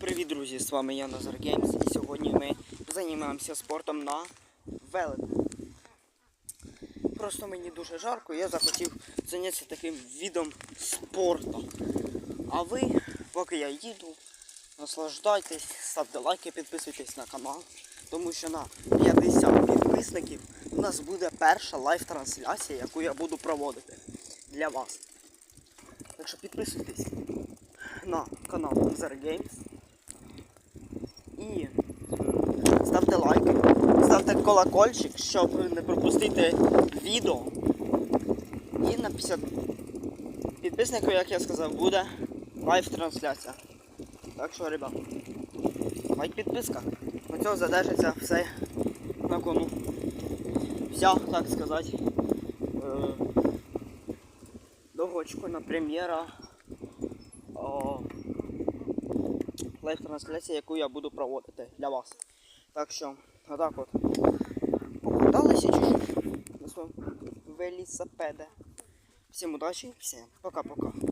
Привіт, друзі! З вами я Назар Геймс і сьогодні ми займаємося спортом на велику. Просто мені дуже жарко, я захотів зайнятися таким видом спорту. А ви, поки я їду, наслаждайтесь, ставте лайки, підписуйтесь на канал, тому що на 50 підписників у нас буде перша лайв-трансляція, яку я буду проводити для вас. Так що підписуйтесь на канал Назар Games. І ставте лайки, ставте колокольчик, щоб не пропустити відео. І на 50 підписників, як я сказав, буде лайв-трансляція. Так що, ребят, лайк підписка. На цього задержиться все на кону. Вся, так сказати. Е, довгоочікувана прем'єра. О, лайв-трансляція, яку я буду проводити для вас. Так що, отак от. Покаталися чуть-чуть на своєму велосипеді. Всім удачі, всім пока-пока.